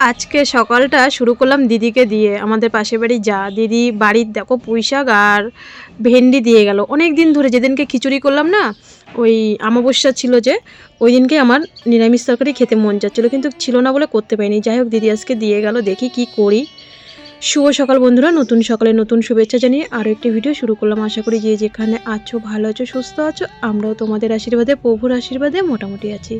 আজকে সকালটা শুরু করলাম দিদিকে দিয়ে। আমাদের পাশের বাড়ি যা। দিদি বাড়ির দেখো পুঁইশাক আর ভেন্ডি দিয়ে গেল। অনেক দিন ধরে যেদিনকে খিচুড়ি করলাম না, ওই আমাবস্যা ছিল যে, ওই দিনকে আমার নিরামিষ তরকারি খেতে মন যাচ্ছিল, কিন্তু ছিল না বলে করতে পারিনি। যাই হোক, দিদি আজকে দিয়ে গেল। দেখি কি করি। শুভ সকাল বন্ধুরা, নতুন সকালে নতুন শুভেচ্ছা জানিয়ে আরও একটি ভিডিও শুরু করলাম। আশা করি যে যেখানে আছো, ভালো আছো, সুস্থ আছো, আমরাও তোমাদের আশীর্বাদে, প্রভুর আশীর্বাদে মোটামুটি আছি।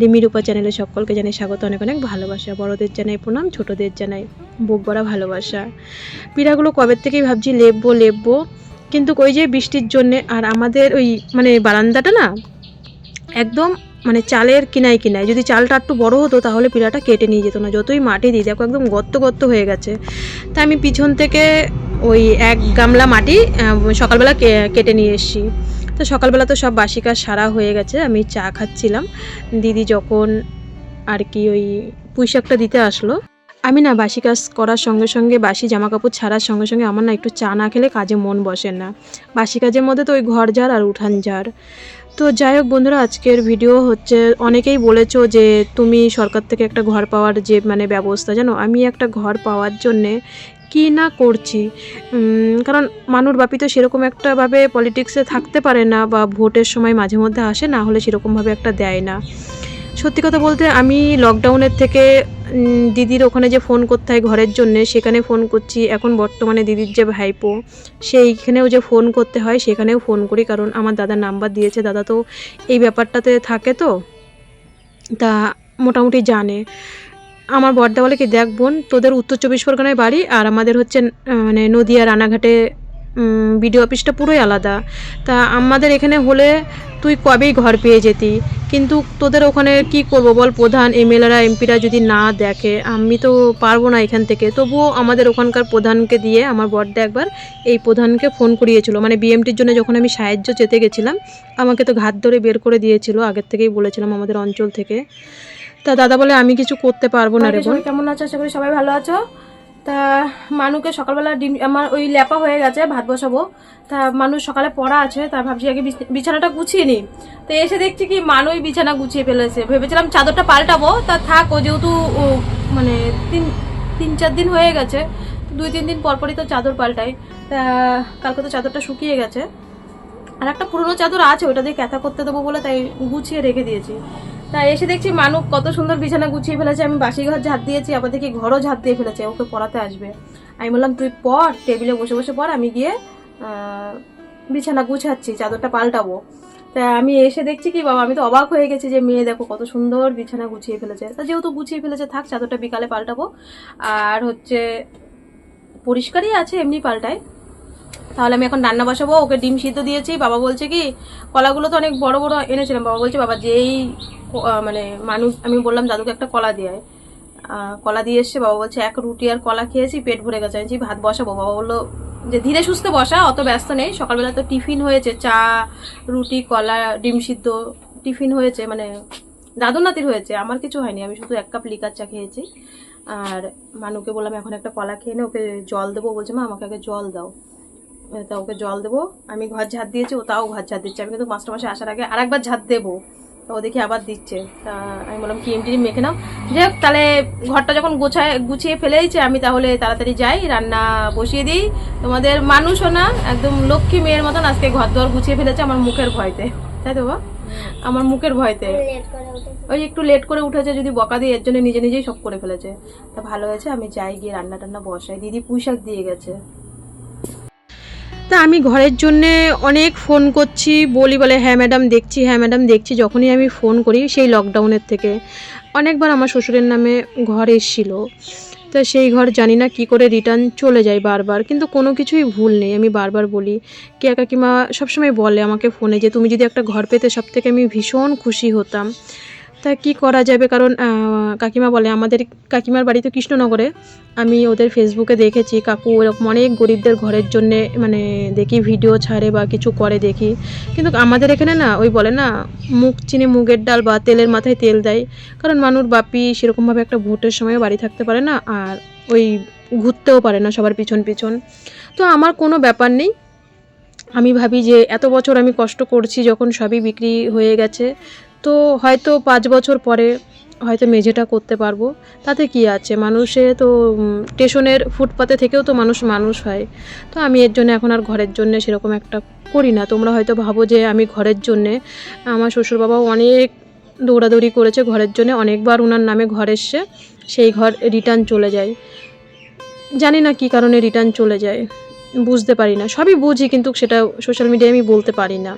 রিমি রূপা চ্যানেলে সকলকে জানাই স্বাগত, অনেক অনেক ভালোবাসা। বড়দের জানাই প্রণাম, ছোটদের জানাই বুক ভরা ভালোবাসা। পিঠাগুলো কবে থেকেই ভাবছি, লেপবো লেপবো। কিন্তু ওই যে বৃষ্টির জন্যে আর আমাদের ওই মানে বারান্দাটা না, একদম মানে চালের কিনায় কিনায় যদি চালটা একটু বড় হতো তাহলে পিঠাটা কেটে নিয়ে যেত না। যতই মাটি দিই দেখো একদম গর্ত গর্ত হয়ে গেছে। তাই আমি পিছন থেকে ওই এক গামলা মাটি সকালবেলা কেটে নিয়ে এসেছি। তো সকালবেলা তো সব বাসি কাজ সারা হয়ে গেছে। আমি চা খাচ্ছিলাম। দিদি যখন আর কি ওই পুঁইশাকটা দিতে আসলো। আমি না বাসি কাজ করার সঙ্গে সঙ্গে বাসি জামা কাপড় ছাড়ার সঙ্গে সঙ্গে আমার না একটু চা না খেলে কাজে মন বসে না। বাসি কাজের মধ্যে তো ওই ঘর ঝাড় আর উঠান ঝাড়। তো যাই হোক বন্ধুরা, আজকের ভিডিও হচ্ছে অনেকেই বলেছ যে তুমি সরকার থেকে একটা ঘর পাওয়ার যে মানে ব্যবস্থা, জানো? আমি একটা ঘর পাওয়ার জন্যে কি না করছি? কারণ মানুষ বাপি তো সেরকম একটাভাবে পলিটিক্সে থাকতে পারে না বা ভোটের সময় মাঝে মধ্যে আসে, না হলে সেরকমভাবে একটা দেয় না। সত্যি কথা বলতে আমি লকডাউনের থেকে দিদির ওখানে যে ফোন করতে হয় ঘরের জন্যে, সেখানে ফোন করছি। এখন বর্তমানে দিদির যে ভাইপো, সেইখানেও যে ফোন করতে হয়, সেখানেও ফোন করি। কারণ আমার দাদা নাম্বার দিয়েছে। দাদা তো এই ব্যাপারটাতে থাকে তো, তা মোটামুটি জানে। আমার বর্দা বলে কি দেখ বোন, তোদের উত্তর চব্বিশ পরগনায় বাড়ি, আর আমাদের হচ্ছে মানে নদিয়া রানাঘাটে বিডিও অফিসটা পুরোই আলাদা। তা আমাদের এখানে হলে তুই কবেই ঘর পেয়ে যেতি? কিন্তু তোদের ওখানে কি করব বল? প্রধান এমএলএরা এমপিরা যদি না দেখে আমি তো পারব না এখান থেকে। তবুও আমাদের ওখানকার প্রধানকে দিয়ে আমার বড়দা একবার এই প্রধানকে ফোন করিয়েছিল। মানে বিএমটির জন্য যখন আমি সাহায্য চেতে গেছিলাম আমাকে তো ঘাত ধরে বের করে দিয়েছিল আগের থেকেই বলেছিলাম আমাদের অঞ্চল থেকে। তা দাদা বলে আমি কিছু করতে পারব না রে কেমন আছো? আশা করি সবাই ভালো আছো। তা মানুকে সকালবেলা ডিম, আমার ওই ল্যাপা হয়ে গেছে, ভাত বসাবো। তা মানুষ সকালে পড়া আছে, তা ভাবছি আগে বিছ- বিছানাটা গুছিয়ে নিই। তো এসে দেখছি কি মানুই বিছানা গুছিয়ে ফেলেছে। ভেবেছিলাম চাদরটা পাল্টাবো, তা থাক, ও যেহেতু মানে তিন তিন, চার দিন হয়ে গেছে, দুই, তিন দিন পরপরই তো চাদর পাল্টাই। তা কালকে তো চাদরটা শুকিয়ে গেছে। আর একটা পুরনো চাদর আছে, ওটা দিয়ে ক্যাথা করতে দেবো বলে তাই গুছিয়ে রেখে দিয়েছি। তা এসে দেখছি মানুষ কত সুন্দর বিছানা গুছিয়ে ফেলেছে, আমি বাসি ঘর ঝাড় দিয়েছি, আবার দেখি ঘরও ঝাড় দিয়ে ফেলেছে, ওকে পড়াতে আসবে। আমি বললাম, তুই পড়, টেবিলে বসে বসে পর আমি গিয়ে বিছানা গুছাচ্ছি, চাদরটা পাল্টাবো। তা আমি এসে দেখছি কি বাবা, আমি তো অবাক হয়ে গেছি যে মেয়ে দেখো, কত সুন্দর বিছানা গুছিয়ে ফেলেছে। তা যেহেতু গুছিয়ে ফেলেছে, থাক, চাদরটা বিকালে পাল্টাবো। আর হচ্ছে, পরিষ্কারই আছে, এমনি পাল্টায় তাহলে আমি এখন রান্না বসাবো, ওকে ডিম সিদ্ধ দিয়েছি, বাবা বলছে কি, কলাগুলো তো অনেক বড় বড় এনেছিলাম, বাবা বলছে, বাবা, যেই মানে মানুষ, আমি বললাম, দাদুকে একটা কলা দিয়ে কলা দিয়ে এসছে, বাবা বলছে, এক রুটি আর কলা খেয়েছি, পেট ভরে গেছে। আমি ভাত বসাবো? বাবা বলল, যে ধীরে সুস্থে বসা, অত ব্যস্ত নেই, সকালবেলা তো টিফিন হয়েছে, চা, রুটি, কলা, ডিম সিদ্ধ, টিফিন হয়েছে মানে দাদু নাতির হয়েছে, আমার কিছু হয়নি, আমি শুধু এক কাপ লিকার চা খেয়েছি। আর মানুকে বললাম, এখন একটা কলা খেয়ে নে, ওকে জল দেবো। বলছে, মা, আমাকে আগে জল দাও। তা ওকে জল দেবো। আমি ঘর ঝাড় দিয়েছি ও তাও ঘর ঝাড় দিচ্ছে। আমি কিন্তু মাস্টার মাসে আসার আগে আর একবার ঝাড় দেবো। তো ও দেখি আবার দিচ্ছে। তা আমি বললাম কি এমটি মেখে নাও। যাই হোক তাহলে ঘরটা যখন গোছায় গুছিয়ে ফেলেইছে আমি তাহলে তাড়াতাড়ি যাই রান্না বসিয়ে দিই। তোমাদের মানুষও না একদম লক্ষ্মী মেয়ের মতন আজকে ঘর দর গুছিয়ে ফেলেছে আমার মুখের ভয়তে। তাই তো? আমার মুখের ভয়তে। ওই একটু লেট করে উঠেছে যদি বকা দিয়ে এর জন্য নিজে নিজেই সব করে ফেলেছে। তা ভালো হয়েছে আমি যাই গিয়ে রান্না টান্না বসাই। দিদি পুঁইশাক দিয়ে গেছে। তা আমি ঘরের জন্যে অনেক ফোন করছি, বলি বলে হ্যাঁ ম্যাডাম দেখছি হ্যাঁ ম্যাডাম দেখছি, যখনই আমি ফোন করি, সেই লকডাউনের থেকে। অনেকবার আমার শ্বশুরের নামে ঘর এসেছিল। তা সেই ঘর জানি না কি করে রিটার্ন চলে যায় বারবার, কিন্তু কোনো কিছুই ভুল নেই। আমি বারবার বলি, কে কাকিমা সবসময় বলে আমাকে ফোনে যে, তুমি যদি একটা ঘর পেতে সব থেকে আমি ভীষণ খুশি হতাম। তা কি করা যাবে? কারণ কাকিমা বলে, আমাদের কাকিমার বাড়ি তো কৃষ্ণনগরে। আমি ওদের ফেসবুকে দেখেছি, কাকু এরকম অনেক গরিবদের ঘরের জন্য মানে দেখি ভিডিও ছাড়ে বা কিছু করে দেখি। কিন্তু আমাদের এখানে না, ওই বলে না, মুখ চিনে মুগের ডাল বা তেলের মাথায় তেল দেয়। কারণ মানুষ বাপি সেরকমভাবে একটা ভোটের সময় বাড়ি থাকতে পারে না, আর ওই ঘুরতেও পারে না সবার পিছন পিছন। তো আমার কোনো ব্যাপার নেই আমি ভাবি যে এত বছর আমি কষ্ট করছি যখন সবই বিক্রি হয়ে গেছে, তো হয়তো পাঁচ বছর পরে হয়তো মেঝেটা করতে পারব। তাতে কি আছে? মানুষে তো স্টেশনের ফুটপাতে থেকেও তো মানুষ মানুষ হয়। তো আমি এর জন্য এখন আর ঘরের জন্য সেরকম একটা করি না। তোমরা হয়তো ভাবো যে আমি ঘরের জন্যে, আমার শ্বশুর বাবাও অনেক দৌড়াদৌড়ি করেছে, ঘরের জন্য অনেকবার ওনার নামে ঘর এসছে, সেই ঘর রিটার্ন চলে যায়। জানি না কী কারণে রিটার্ন চলে যায়। বুঝতে পারি না। সবই বুঝি কিন্তু সেটা সোশ্যাল মিডিয়ায় আমি বলতে পারি না।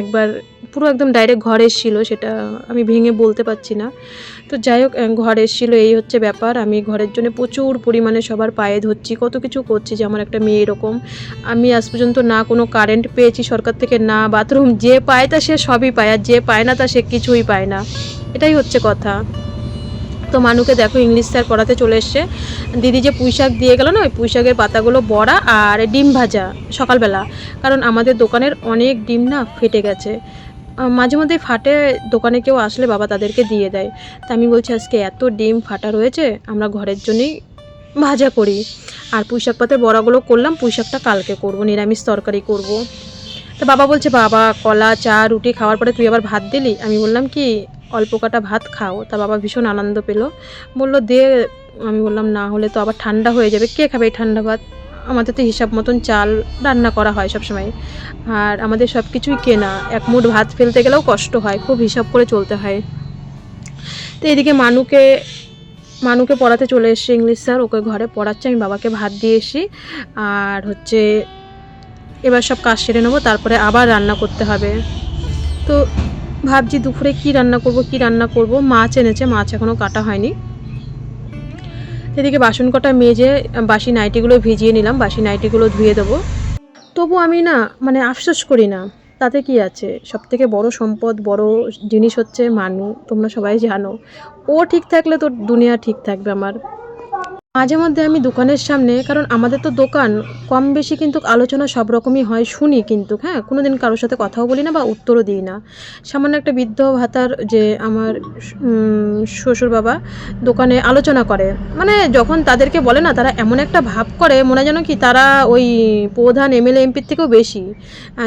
একবার পুরো একদম ডাইরেক্ট ঘর এসেছিল সেটা আমি ভেঙে বলতে পারছি না। তো যাই হোক ঘর এসেছিল, এই হচ্ছে ব্যাপার। আমি ঘরের জন্য প্রচুর পরিমাণে সবার পায়ে ধরছি, কত কিছু করছি যে আমার একটা মেয়ে এরকম। আমি আজ পর্যন্ত না কোনো কারেন্ট পেয়েছি, সরকার থেকে না বাথরুম যে পায় তা সে সবই পায়, আর যে পায় না তা সে কিছুই পায় না। এটাই হচ্ছে কথা। তো মানুকে দেখো ইংলিশ স্যার পড়াতে চলে এসছে। দিদি যে পুঁই শাক দিয়ে গেল না, ওই পুঁই শাকের পাতাগুলো বড়া আর ডিম ভাজা সকালবেলা। কারণ আমাদের দোকানের অনেক ডিম না ফেটে গেছে। মাঝে মধ্যে ফাটে, দোকানে কেউ আসলে বাবা তাদেরকে দিয়ে দেয়। তা আমি বলছি, আজকে এত ডিম ফাটা রয়েছে, আমরা ঘরের জন্যই ভাজা করি। আর পুঁইশাক পাতের বড়াগুলো করলাম, পুঁইশাকটা কালকে করব, নিরামিষ তরকারি করব। তো বাবা বলছে, বাবা, কলা, চা, রুটি খাওয়ার পরে তুই আবার ভাত দিলি? আমি বললাম, কি অল্প কটা ভাত খাও। তা বাবা ভীষণ আনন্দ পেল। বলল, দে। আমি বললাম, না হলে তো আবার ঠান্ডা হয়ে যাবে। কে খাবে এই ঠান্ডা ভাত? আমাদের তো হিসাব মতন চাল রান্না করা হয় সবসময়। আর আমাদের সব কিছুই কেনা। এক মুঠ ভাত ফেলতে গেলেও কষ্ট হয়, খুব হিসাব করে চলতে হয়। তো এদিকে মানুকে মানুকে পড়াতে চলে এসছে ইংলিশ স্যার। ওকে ঘরে পড়াচ্ছে, আমি বাবাকে ভাত দিয়ে এসি আর হচ্ছে, এবার সব কাজ সেরে নেব, তারপরে আবার রান্না করতে হবে। তো ভাবছি দুপুরে কি রান্না করব, কি রান্না করব। মাছ এনেছে, মাছ এখনও কাটা হয়নি। এদিকে বাসন কটা মেজে বাসি নাইটিগুলো ভিজিয়ে নিলাম, বাসি নাইটিগুলো ধুয়ে দেবো। তবু আমি না মানে আফসোস করি না, তাতে কি আছে? সব থেকে বড় সম্পদ, বড় জিনিস হচ্ছে মানু, তোমরা সবাই জানো। ও ঠিক থাকলে তো দুনিয়া ঠিক থাকবে আমার। মাঝে মধ্যে আমি দোকানের সামনে, কারণ আমাদের তো দোকান, কম বেশি কিন্তু আলোচনা সব রকমই হয়, শুনি কিন্তু হ্যাঁ? কোনো দিন কারোর সাথে কথাও বলি না বা উত্তরও দিই না। সামান্য একটা বৃদ্ধ ভাতার যে আমার শ্বশুর বাবা দোকানে আলোচনা করে। মানে যখন তাদেরকে বলে না, তারা এমন একটা ভাব করে, মনে যেন কি তারা ওই প্রধান এমএলএ এমপির থেকেও বেশি।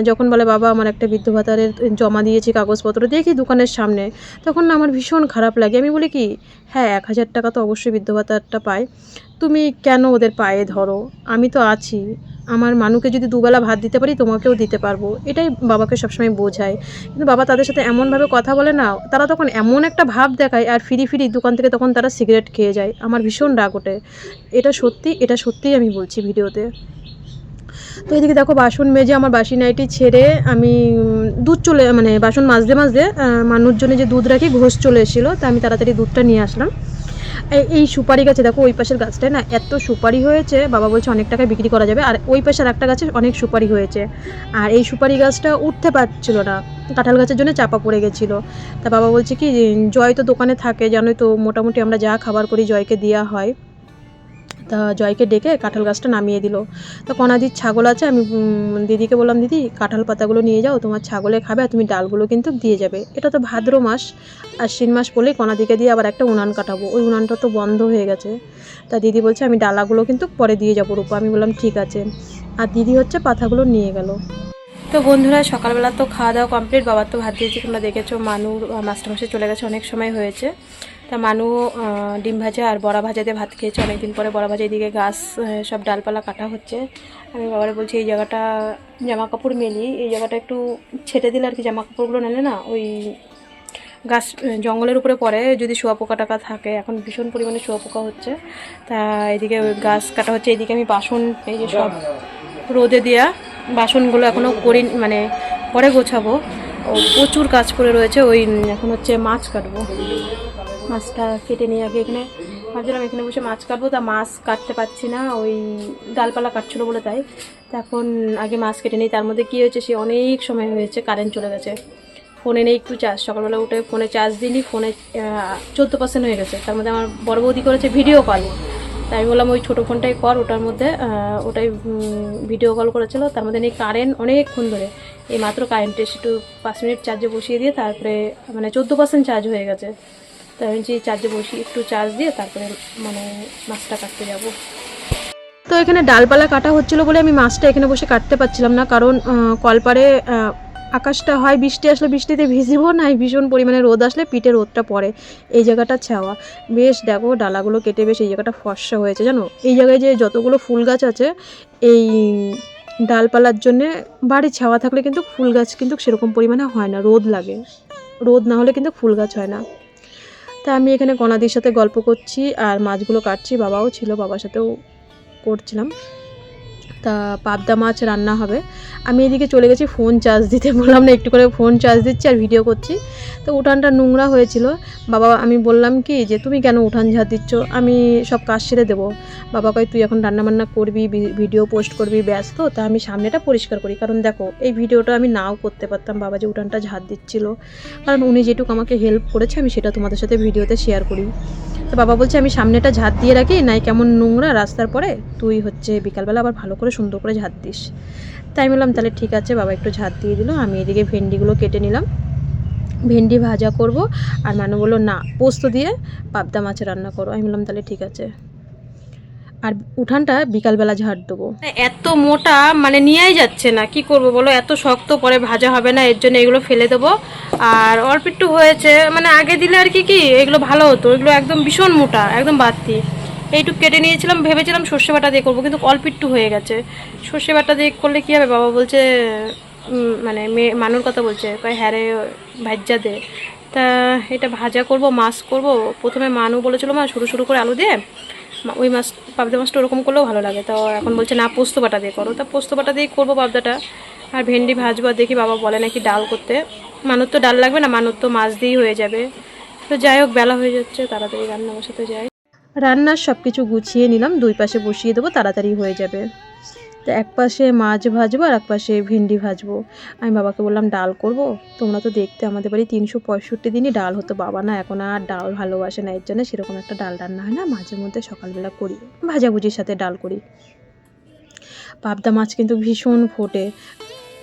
যখন বলে, বাবা, আমার একটা বৃদ্ধ ভাতারের জমা দিয়েছি, কাগজপত্র দেখি দোকানের সামনে, তখন আমার ভীষণ খারাপ লাগে। আমি বলি কি হ্যাঁ এক হাজার টাকা তো অবশ্যই বৃদ্ধ ভাতারটা পায়। তুমি কেন ওদের পায়ে ধরো? আমি তো আছি। আমার মানুকে যদি দুবেলা ভাত দিতে পারি, তোমাকেও দিতে পারব। এটাই বাবাকে সবসময় বোঝায়। কিন্তু বাবা তাদের সাথে এমনভাবে কথা বলে না, তারা তখন এমন একটা ভাব দেখায় আর ফিরি ফিরি দোকান থেকে তখন তারা সিগারেট খেয়ে যায়। আমার ভীষণ রাগ ওঠে। এটা সত্যি, এটা সত্যিই আমি বলছি ভিডিওতে। তো এদিকে দেখো বাসন মেজে আমার বাসি নাইটি ছেড়ে আমি দুধ চলে মানে বাসন আহ, মানুষের জন্য যে দুধ রাখি ঘোষ চলে এসেছিল তা আমি তাড়াতাড়ি দুধটা নিয়ে আসলাম। এই- এই সুপারি গাছে দেখো ওই পাশের গাছটায় না এত সুপারি হয়েছে বাবা বলছে অনেক টাকায় বিক্রি করা যাবে আর ওই পাশের একটা গাছে অনেক সুপারি হয়েছে। আর এই সুপারি গাছটা উঠতে পারছিল না কাঁঠাল গাছের জন্য চাপা পড়ে গেছিল। তা বাবা বলছে কি জয় তো দোকানে থাকে জানোই তো মোটামুটি আমরা যা খাবার করি জয়কে দেওয়া হয়। তা জয়কে ডেকে কাঁঠাল গাছটা নামিয়ে দিল। তো কনাদির ছাগল আছে, আমি দিদিকে বললাম, দিদি, কাঁঠাল পাতাগুলো নিয়ে যাও, তোমার ছাগলে খাবে আর তুমি ডালগুলো কিন্তু দিয়ে যাবে। এটা তো ভাদ্র মাস আশ্বিন মাস পড়লেই কনাদিকে দিয়ে আবার একটা উনান কাটাবো। ওই উনানটা তো বন্ধ হয়ে গেছে। তা দিদি বলছে, আমি ডালাগুলো কিন্তু পরে দিয়ে যাব রূপা। আমি বললাম, ঠিক আছে। আর দিদি হচ্ছে পাতাগুলো নিয়ে গেল। তো বন্ধুরা, সকালবেলা তো খাওয়া দাওয়া কমপ্লিট। বাবার তো ভাত দিয়েছি, তোমরা দেখেছ মানুর মাস্টারমশাই চলে গেছে, অনেক সময় হয়েছে। তা মানু ডিম ভাজা আর বড়া ভাজাতে ভাত খেয়েছে। অনেকদিন পরে বড়া ভাজা, এদিকে গাছ সব ডালপালা কাটা হচ্ছে। আমি বাবারে বলছি, এই জায়গাটা জামা কাপড় মেলি। এই জায়গাটা একটু ছেটে দিলে আর কি জামা কাপড়গুলো নিলে না, ওই গাছ জঙ্গলের উপরে পড়ে। যদি শুয়াপোকা টাকা থাকে, এখন ভীষণ পরিমাণে শুয়াপোকা হচ্ছে। তা এদিকে গাছ কাটা হচ্ছে। এদিকে আমি বাসন, এই যে সব রোদে দেওয়া বাসনগুলো এখনও করি মানে পরে গোছাবো। ও প্রচুর কাজ করে রয়েছে। ওই, এখন হচ্ছে মাছ কাটবো। মাছটা কেটে নিয়ে আগে এখানে, ভাবছিলাম এখানে বসে মাছ কাটবো, তা মাছ কাটতে পারছি না, ওই ডালপালা কাটছিলো বলে তাই। তা এখন আগে মাছ কেটে নিই, তার মধ্যে কী হয়েছে, সে অনেক সময় হয়েছে কারেন্ট চলে গেছে। ফোনে নেই একটু চার্জ, সকালবেলা উঠে ফোনে চার্জ দিলি ফোনে চোদ্দ পার্সেন্ট হয়ে গেছে। তার মধ্যে আমার বড় বৌদি করেছে ভিডিও কল তাই আমি বললাম, ওই ছোটো ফোনটাই কর, ওটার মধ্যে ওটাই ভিডিও কল করেছিল। তার মধ্যে নেই কারেন্ট অনেকক্ষণ ধরে। এই মাত্র কারেন্টে একটু পাঁচ মিনিট চার্জে বসিয়ে দিয়ে তারপরে মানে চোদ্দ পার্সেন্ট চার্জ হয়ে গেছে। তাই আমি যে চার্জে বসি, একটু চার্জ দিয়ে তারপরে মানে মাছটা কাটতে যাব। তো এখানে ডালপালা কাটা হচ্ছিল বলে আমি মাছটা এখানে বসে কাটতে পারছিলাম না, কারণ কলপারে আকাশটা হয়, বৃষ্টি আসলে বৃষ্টিতে ভিজিব না ভীষণ পরিমাণে রোদ আসলে পিঠে রোদটা পড়ে, এই জায়গাটা ছাওয়া। বেশ দেখো, ডালাগুলো কেটে বেশ এই জায়গাটা ফর্সা হয়েছে, জানো? এই জায়গায় যে যতগুলো ফুল গাছ আছে, এই ডালপালার জন্যে বাড়ি ছাওয়া থাকলে কিন্তু ফুল গাছ কিন্তু সেরকম পরিমাণে হয় না, রোদ লাগে। রোদ না হলে কিন্তু ফুল গাছ হয় না। তা আমি এখানে কণাদির সাথে গল্প করছি আর মাছগুলো কাটছি, বাবাও ছিল, বাবার সাথেও করছিলাম। তা পাবদা মাছ রান্না হবে। আমি এদিকে চলে গেছি ফোন চার্জ দিতে। বললাম, না, একটু করে ফোন চার্জ দিচ্ছি আর ভিডিও করছি। তো উঠানটা নোংরা হয়েছিল। বাবা, আমি বললাম কি, যে তুমি কেন উঠান ঝাড় দিচ্ছ? আমি সব কাজ সেরে দেবো। বাবা কয়, তুই এখন রান্নাবান্না করবি ভিডিও পোস্ট করবি, ব্যস্ত। তা আমি সামনেটা পরিষ্কার করি। কারণ দেখো, এই ভিডিওটা আমি নাও করতে পারতাম, বাবা যে উঠানটা ঝাড় দিচ্ছিল। কারণ উনি যেটুকু আমাকে হেল্প করেছে, আমি সেটা তোমাদের সাথে ভিডিওতে শেয়ার করি। তো বাবা বলছে, আমি সামনেটা ঝাঁট দিয়ে রাখি, নাই কেমন নোংরা রাস্তার পরে। তুই হচ্ছে বিকালবেলা আবার ভালো করে সুন্দর করে ঝাঁট দিস। তাই বললাম, তাহলে ঠিক আছে, বাবা একটু ঝাঁট দিয়ে দিল। আমি এদিকে ভেন্ডিগুলো কেটে নিলাম। ভেন্ডি ভাজা করব। আর মানু বলল, না, পোস্ত দিয়ে পাবদা মাছ রান্না করো। আমি বললাম, তাহলে ঠিক আছে। আর উঠানটা বিকালবেলা ঝাড় দেবো। এত মোটা মানে নিয়েই যাচ্ছে না। কি করব বলো? এত শক্ত, পরে ভাজা হবে না, এর জন্য এগুলো ফেলে দেবো। আর অল্প একটু হয়েছে মানে আগে দিলে আর কি কি, এগুলো ভালো হতো। এগুলো একদম ভীষণ মোটা, একদম বাড়তি। এইটুকু কেটে নিয়েছিলাম, ভেবেছিলাম সর্ষে বাটা দিয়ে করব, কিন্তু অল্প একটু হয়ে গেছে। সর্ষে বাটা দিয়ে করলে কী হবে? বাবা বলছে মানে মেয়ে, মানুর কথা বলছে হ্যাঁ রে ভাজ্যা দে। তা এটা ভাজা করব, মাছ করব। প্রথমে মানু বলেছিল, মা শুরু শুরু করে আলু দিয়ে ওই মাছ, পাবদা মাছটা ওরকম করলেও ভালো লাগে। তো এখন বলছে, না, পোস্ত বাটা দিয়ে করো। তা পোস্ত বাটা দিয়ে করব পাবদাটা। আর ভেন্ডি ভাজবো দেখি বাবা বলে নাকি ডাল করতে। মানুর তো ডাল লাগবে না, মানুর তো মাছ দিয়েই হয়ে যাবে। তো যাই হোক, বেলা হয়ে যাচ্ছে, তাড়াতাড়ি রান্না বসাতে যাই। রান্নার সব কিছু গুছিয়ে নিলাম, দুই পাশে বসিয়ে দেবো, তাড়াতাড়ি হয়ে যাবে। তো এক পাশে মাছ ভাজবো আর এক পাশে ভেন্ডি ভাজবো। আমি বাবাকে বললাম, ডাল করব? তোমরা তো দেখতে আমাদের বাড়ি তিনশো পঁয়ষট্টি দিনই ডাল হতো। বাবা না, এখন আর ডাল ভালোবাসে না। এর জন্য সেরকম একটা ডাল রান্না হয় না, মাঝে মধ্যে সকালবেলা করি, ভাজাভুজির সাথে ডাল করি। পাবদা মাছ কিন্তু ভীষণ ফোটে।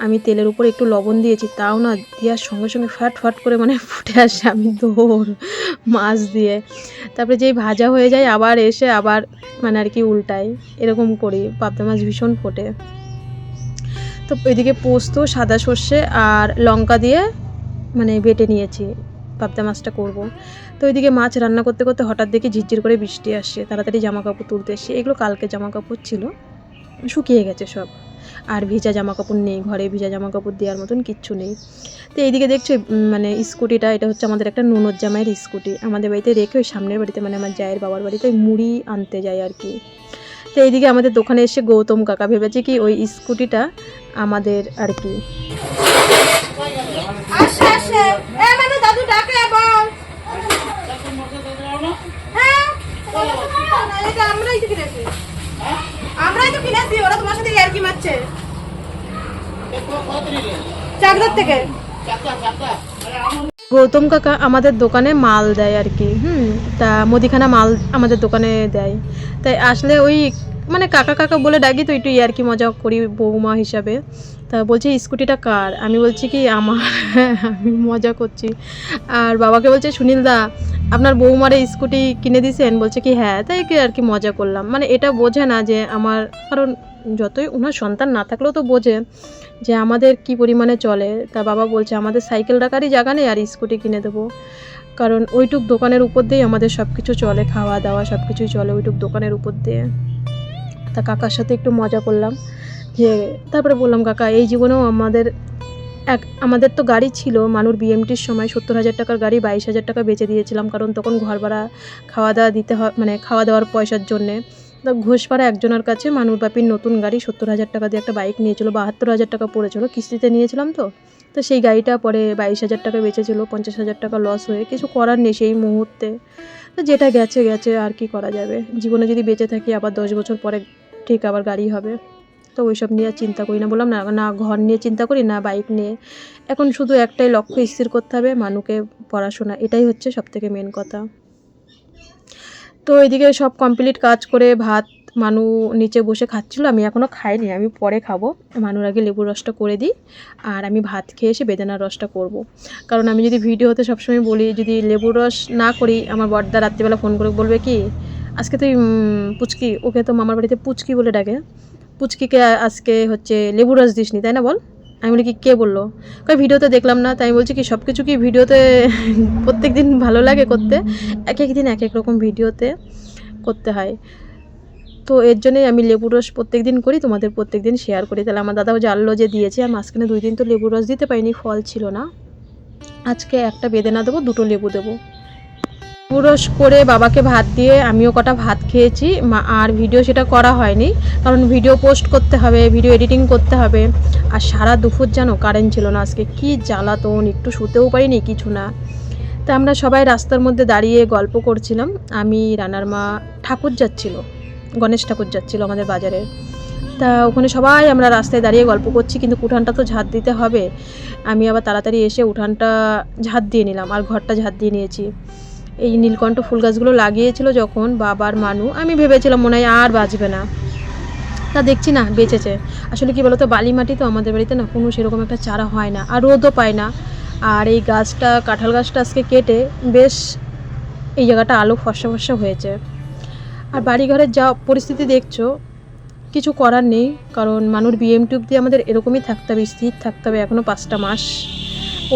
আমি তেলের উপর একটু লবণ দিয়েছি, তাও না দেওয়ার সঙ্গে সঙ্গে ফ্যাট ফ্যাট করে মানে ফুটে আসে আমি দৌড়, মাছ দিয়ে। তারপরে যেই ভাজা হয়ে যায়, আবার এসে আবার মানে আর কি উল্টাই। এরকম করি, পাবদা মাছ ভীষণ ফোটে। তো এদিকে পোস্ত, সাদা সর্ষে আর লঙ্কা দিয়ে মানে বেটে নিয়েছি, পাবদা মাছটা করব। তো ওইদিকে মাছ রান্না করতে করতে হঠাৎ দেখি ঝিরঝির করে বৃষ্টি আসছে, তাড়াতাড়ি জামা কাপড় তুলতে এসে এগুলো কালকে জামা কাপড় ছিল, শুকিয়ে গেছে সব। আর ভিজা জামা কাপড় নেই ঘরে ভিজা জামা কাপড় দেওয়ার মতন কিচ্ছু নেই। তো এইদিকে দেখছ মানে স্কুটিটা এটা হচ্ছে আমাদের একটা ননদ জামাইয়ের স্কুটি। আমাদের বাড়িতে রেখে ওই সামনের বাড়িতে মানে আমার জায়ের বাবার বাড়িতে ওই মুড়ি আনতে যায় আর কি। তো এইদিকে আমাদের দোকানে এসে গৌতম কাকা ভেবেছে কি ওই স্কুটিটা আমাদের আর কি। মানে হ্যাঁ? আমরাই আমরাই তো ওরা তোমার সাথে আর কি মারছে। চাকদার থেকে। গৌতম কাকা আমাদের দোকানে মাল দেয় আর কি, হুম, তা মুদিখানা মাল আমাদের দোকানে দেয়। তাই আসলে ওই মানে কাকা কাকা বলে ডাকি তো একটু ইয়ার্কি মজা করি বৌমা হিসাবে। তা বলছে, স্কুটিটা কার? আমি বলছি কি, আমার, আমি মজা করছি। আর বাবাকে বলছে, সুনীল দা আপনার বৌমারে স্কুটি কিনে দিয়েছেন? বলছে কি হ্যাঁ তাই কি আর কি মজা করলাম। মানে এটা বোঝে না যে আমার, কারণ যতই ওনার সন্তান না থাকলেও তো বোঝে যে আমাদের কি পরিমাণে চলে। তা বাবা বলছে, আমাদের সাইকেল রাখারই জায়গা নেই, আর স্কুটি কিনে দেবো। কারণ ওইটুক দোকানের উপর দিয়েই আমাদের সব কিছু চলে খাওয়া দাওয়া সব কিছুই চলে ওইটুক দোকানের উপর দিয়ে। তা কাকার সাথে একটু মজা করলাম, যে তারপরে বললাম, কাকা, এই জীবনেও আমাদের এক, আমাদের তো গাড়ি ছিল, মানুর বিএমটির সময় সত্তর হাজার টাকার গাড়ি বাইশ হাজার টাকা বেচে দিয়েছিলাম, কারণ তখন ঘর ভাড়া খাওয়া দাওয়া দিতে হয় মানে খাওয়া দাওয়ার পয়সার জন্যে। তা ঘোষপাড়া একজনের কাছে, মানুর বাপির নতুন গাড়ি সত্তর হাজার টাকা দিয়ে একটা বাইক নিয়েছিল, বাহাত্তর হাজার টাকা পড়েছিল, কিস্তিতে নিয়েছিলাম তো। তো সেই গাড়িটা পরে বাইশ হাজার টাকা বেঁচেছিল, পঞ্চাশ হাজার টাকা লস হয়ে, কিছু করার নেই সেই মুহূর্তে। তো যেটা গেছে গেছে, আর কি করা যাবে? জীবনে যদি বেঁচে থাকি, আবার দশ বছর পরে ঠিক আবার গাড়ি হবে। তো ওইসব নিয়ে আর চিন্তা করি না। বললাম, না না, ঘর নিয়ে চিন্তা করি না, বাইক নিয়ে। এখন শুধু একটাই লক্ষ্য, স্থির করতে হবে মানুকে পড়াশোনা, এটাই হচ্ছে সবথেকে মেন কথা। তো এদিকে সব কমপ্লিট কাজ করে ভাত, মানু নিচে বসে খাচ্ছিল, আমি এখনও খাইনি, আমি পরে খাব। মানুর আগে লেবুর রসটা করে দিই, আর আমি ভাত খেয়ে এসে বেদানার রসটা করব। কারণ আমি যদি ভিডিওতে সবসময় বলি, যদি লেবুর রস না করি, আমার বর্দা রাত্রিবেলা ফোন করে বলবে কি, আজকে তুই পুচকি, ওকে তো মামার বাড়িতে পুচকি বলে ডাকে। পুচকিকে আজকে হচ্ছে লেবু রস দিসনি, তাই না বল? আমি বলি কি, কে বলল? কই ভিডিওতে দেখলাম না, তাই বলছি কি সব কিছু কি ভিডিওতে প্রত্যেক দিন ভালো লাগে করতে? এক এক দিন এক এক রকম ভিডিওতে করতে হয়। তো এর জন্যই আমি লেবু রস প্রত্যেক দিন করি, তোমাদের প্রত্যেক দিন শেয়ার করি। তাহলে আমার দাদাও জানলো যে দিয়েছে, আর মাঝখানে দুই দিন তো লেবু রস দিতে পারিনি, ফল ছিল না। আজকে একটা বেদেনা দেবো, দুটো লেবু দেবো। রস করে বাবাকে ভাত দিয়ে আমিও কটা ভাত খেয়েছি। আর ভিডিও সেটা করা হয়নি। কারণ ভিডিও পোস্ট করতে হবে ভিডিও এডিটিং করতে হবে। আর সারা দুপুর যেন কারেন্ট ছিল না। আজকে কি জ্বালাতন, একটু শুতেও পারিনি কিছু না। তা আমরা সবাই রাস্তার মধ্যে দাঁড়িয়ে গল্প করছিলাম। আমি, রানার মা, ঠাকুর যাচ্ছিল। গণেশ ঠাকুর যাচ্ছিল আমাদের বাজারে। তা ওখানে সবাই আমরা রাস্তায় দাঁড়িয়ে গল্প করছি, কিন্তু উঠানটা তো ঝাঁট দিতে হবে। আমি আবার তাড়াতাড়ি এসে উঠানটা ঝাঁট দিয়ে নিলাম, আর ঘরটা ঝাঁট দিয়ে নিয়েছি। এই নীলকণ্ঠ ফুল গাছগুলো লাগিয়েছিল যখন বাবার মানু, আমি ভেবেছিলাম মনে হয় আর বাঁচবে না। তা দেখছি না, বেঁচেছে। আসলে কি বলতো বালি মাটি তো আমাদের বাড়িতে না কোনো সেরকম একটা চারা হয় না, আর রোদও পায় না। আর এই গাছটা, কাঁঠাল গাছটা আজকে কেটে বেশ এই জায়গাটা আলো ফর্সা ফর্সা হয়েছে। আর বাড়িঘরের যা পরিস্থিতি দেখছ, কিছু করার নেই, কারণ মানুষ বিএম টিউব দিয়ে আমাদের এরকমই থাকতে হবে, স্থির থাকতে হবে এখনও পাঁচটা মাস।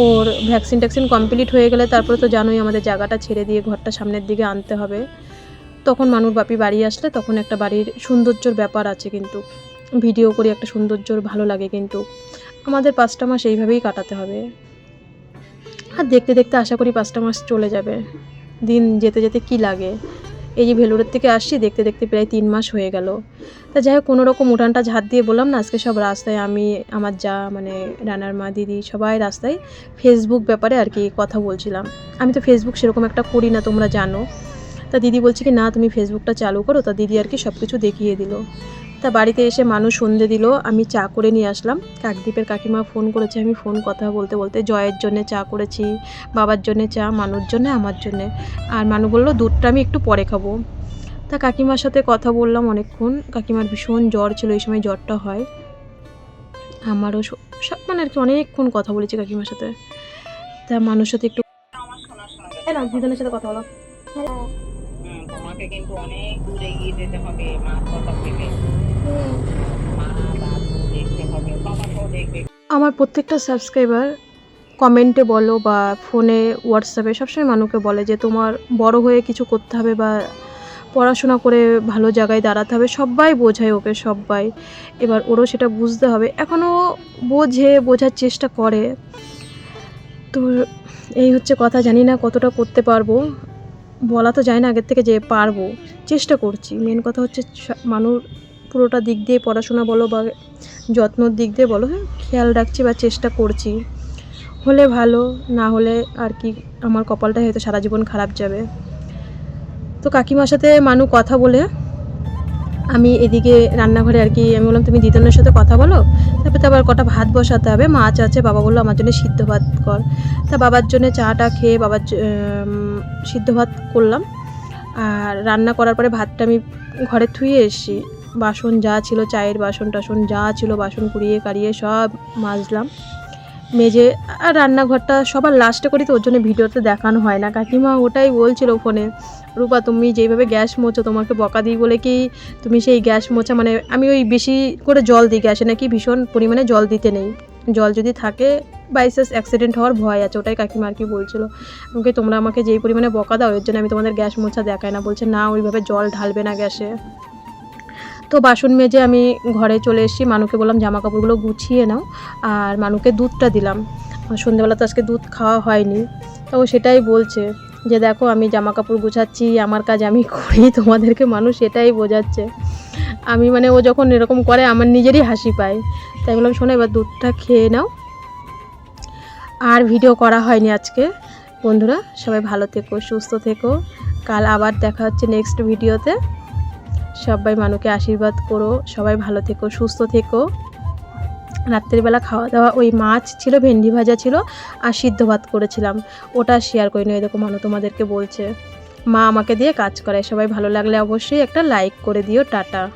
ওর ভ্যাকসিন ট্যাকসিন কমপ্লিট হয়ে গেলে তারপরে তো জানোই আমাদের জায়গাটা ছেড়ে দিয়ে ঘরটা সামনের দিকে আনতে হবে। তখন মানুষ বাপি বাড়ি আসলে তখন একটা বাড়ির সৌন্দর্যর ব্যাপার আছে কিন্তু। ভিডিও করে একটা সৌন্দর্যর ভালো লাগে কিন্তু। আমাদের পাঁচটা মাস এইভাবেই কাটাতে হবে। আর দেখতে দেখতে আশা করি পাঁচটা মাস চলে যাবে। দিন যেতে যেতে কি লাগে? এই যে ভেলোরের থেকে আসছি, দেখতে দেখতে প্রায় তিন মাস হয়ে গেল। তা যাই হোক কোনো রকম উঠানটা ঝাঁট দিয়ে বললাম না, আজকে সব রাস্তায় আমি, আমার যা মানে রানার মা, দিদি সবাই রাস্তায় ফেসবুক ব্যাপারে আর কি কথা বলছিলাম। আমি তো ফেসবুক সেরকম একটা করি না, তোমরা জানো। তা দিদি বলছে কি, না, তুমি ফেসবুকটা চালু করো। তা দিদি আর কি সব কিছু দেখিয়ে দিল। তা বাড়িতে এসে মানুষ সন্ধে দিল আমি চা করে নিয়ে আসলাম। কাকদ্বীপের কাকিমা ফোন করেছে আমি ফোন কথা বলতে বলতে জয়ের জন্য চা করেছি বাবার জন্য চা মানুর জন্য আমার জন্যে। আর মানু বলল দুধটা আমি একটু পরে খাব। তা কাকিমার সাথে কথা বললাম অনেকক্ষণ। কাকিমার ভীষণ জ্বর ছিল এই সময় জ্বরটা হয়। আমারও সব মানে আর কি অনেকক্ষণ কথা বলেছি কাকিমার সাথে। তা মানুষ সাথে একটু সাথে কথা বলো। তোমাকে কিন্তু অনেক দূর এগিয়ে যেতে হবে মার কথা ভেবে। আমার প্রত্যেকটা সাবস্ক্রাইবার কমেন্টে বলো বা ফোনে হোয়াটসঅ্যাপে সবসময় মানুষকে বলে যে তোমার বড় হয়ে কিছু করতে হবে বা পড়াশোনা করে ভালো জায়গায় দাঁড়াতে হবে। সবাই বোঝায় ওকে সবাই এবার ওরও সেটা বুঝতে হবে। এখনও বোঝে, বোঝার চেষ্টা করে। তো এই হচ্ছে কথা, জানি না কতটা করতে পারব। বলা তো যায় না আগের থেকে যে পারব। চেষ্টা করছি। মেন কথা হচ্ছে মানুষ পুরোটা দিক দিয়ে পড়াশোনা বলো বা যত্নর দিক দিয়ে বলো হ্যাঁ খেয়াল রাখছি বা চেষ্টা করছি। হলে ভালো, না হলে আর কি আমার কপালটা হয়তো সারা জীবন খারাপ যাবে। তো কাকিমার সাথে মানু কথা বলে আমি এদিকে রান্নাঘরে আর কি, আমি বললাম, তুমি দিদনের সাথে কথা বলো? তারপরে তো আবার কটা ভাত বসাতে হবে। মাছ আছে, বাবা বলল, আমার জন্য সিদ্ধ ভাত কর। তা বাবার জন্য চাটা খেয়ে বাবার সিদ্ধ ভাত করলাম। আর রান্না করার পরে ভাতটা আমি ঘরে থুয়ে এসেছি। বাসন যা ছিল, চায়ের বাসন টাসন যা ছিল, বাসন কুড়িয়ে কাড়িয়ে সব মাজলাম। মেজে আর রান্নাঘরটা সবার লাস্টে করি তো, ওর জন্য ভিডিওতে দেখানো হয় না। কাকিমা ওটাই বলছিল ফোনে রূপা, তুমি যেইভাবে গ্যাস মোছো, তোমাকে বকা দিই বলে কি তুমি সেই গ্যাস মোছা মানে আমি ওই বেশি করে জল দিই গ্যাসে, নাকি ভীষণ পরিমাণে জল দিতে নেই? জল যদি থাকে বাইচান্স অ্যাক্সিডেন্ট হওয়ার ভয় আছে। ওটাই কাকিমা আর কি বলছিল। আমাকে তোমরা আমাকে যেই পরিমাণে বকা দাও, এর জন্য আমি তোমাদের গ্যাস মোছা দেখাই না। বলছে, না, ওইভাবে জল ঢালবে না গ্যাসে। তো বাসন মেজে আমি ঘরে চলে এসেছি। মানুকে বললাম জামা কাপড়গুলো গুছিয়ে নাও। আর মানুকে দুধটা দিলাম। আর সন্ধ্যেবেলা তো আজকে দুধ খাওয়া হয়নি। তো সেটাই বলছে যে, দেখো, আমি জামা কাপড় গুছাচ্ছি, আমার কাজ আমি করি, তোমাদেরকে মানুষ এটাই বোঝাচ্ছে। আমি মানে ও যখন এরকম করে, আমার নিজেরই হাসি পায়। তাই বললাম, শোনো, এবার দুধটা খেয়ে নাও। আর ভিডিও করা হয়নি আজকে। বন্ধুরা, সবাই ভালো থেকো, সুস্থ থেকো। কাল আবার দেখা হচ্ছে নেক্সট ভিডিওতে সবাই মানুষকে আশীর্বাদ করো, সবাই ভালো থেকো, সুস্থ থেকো। রাত্রিবেলা খাওয়া দাওয়া ওই মাছ ছিল, ভেন্ডি ভাজা ছিল, আর সিদ্ধ ভাত করেছিলাম। ওটা শেয়ার করিনি না এরকম মানু তোমাদেরকে বলছে। মা আমাকে দিয়ে কাজ করায়, সবাই ভালো লাগলে অবশ্যই একটা লাইক করে দিও, টাটা।